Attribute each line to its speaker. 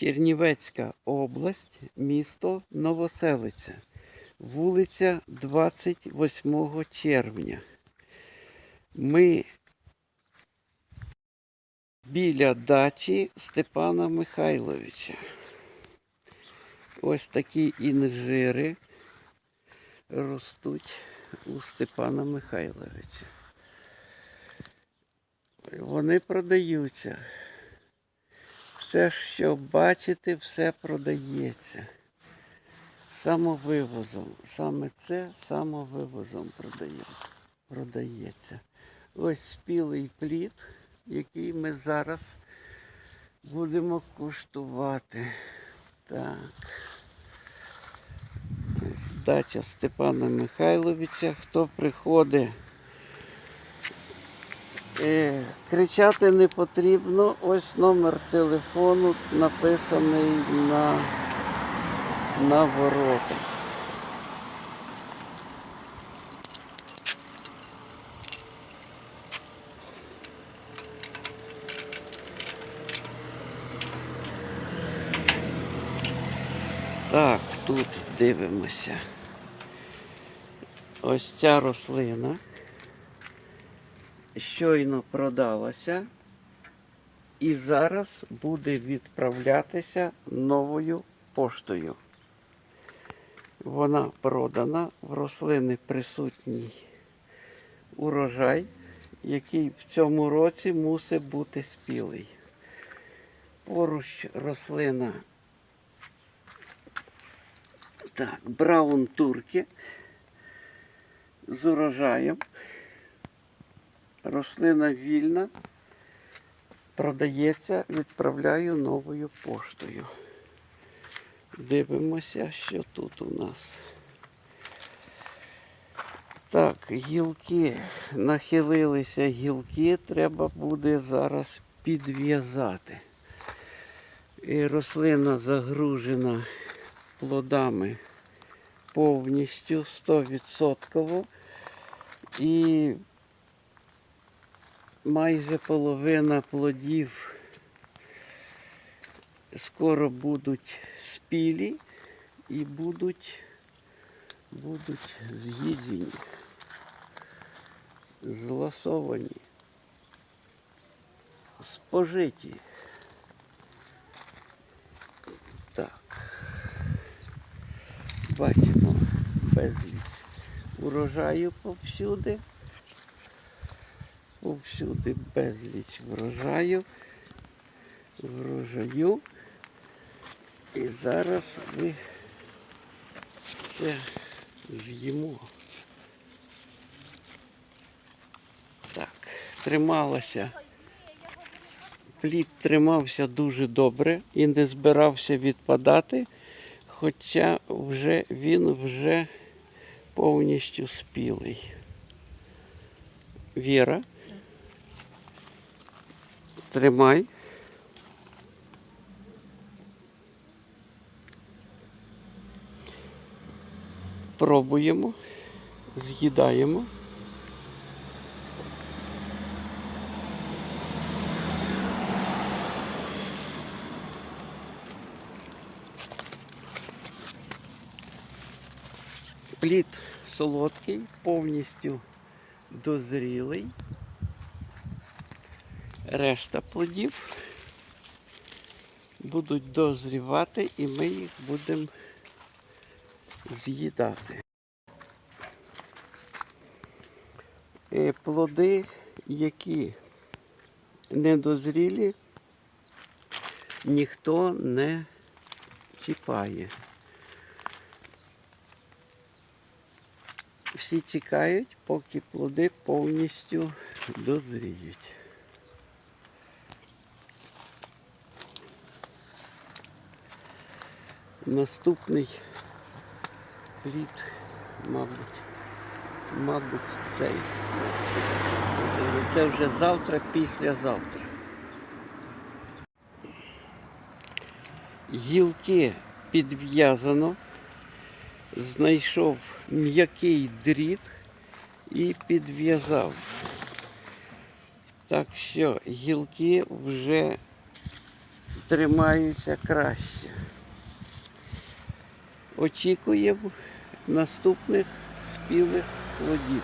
Speaker 1: Чернівецька область, місто Новоселиця, вулиця 28 червня. Ми біля дачі Степана Михайловича. Ось такі інжири ростуть у Степана Михайловича. Вони продаються. Все, що бачите, все продається. Самовивозом. Саме це самовивозом продає, продається. Ось спілий плід, який ми зараз будемо куштувати. Так. Дача Степана Михайловича. Хто приходить? Е, кричати не потрібно. Ось номер телефону написаний на, на воротах. Так, тут дивимося. Ось ця рослина щойно продалася і зараз буде відправлятися новою поштою. Вона продана, в рослини присутній урожай, який в цьому році мусить бути спілий. Поруч рослина так, браун турки з урожаєм. Рослина вільна, продається, відправляю новою поштою. Дивимося, що тут у нас. Так, гілки, нахилилися гілки, треба буде зараз підв'язати. І рослина загружена плодами повністю 100%. І майже половина плодів скоро будуть спілі і будуть, будуть з'їдені, зласовані, спожиті. Так. Бачимо безліч урожаю повсюди. Повсюди безліч врожаю. Врожаю. І зараз ми це з'їмо. Так, трималося. Плід тримався дуже добре і не збирався відпадати, хоча вже він вже повністю спілий. Віра. Тримай. Пробуємо, з'їдаємо. Плід солодкий, повністю дозрілий. Решта плодів будуть дозрівати і ми їх будемо з'їдати. Е, Плоди, які недозрілі, ніхто не чіпає. Всі чекають, поки плоди повністю дозріють. Наступний плід, мабуть, мабуть, цей. Це вже завтра, післязавтра. Гілки підв'язано, знайшов м'який дріт і підв'язав. Так що гілки вже тримаються краще. Очікуємо наступних спілих плодів.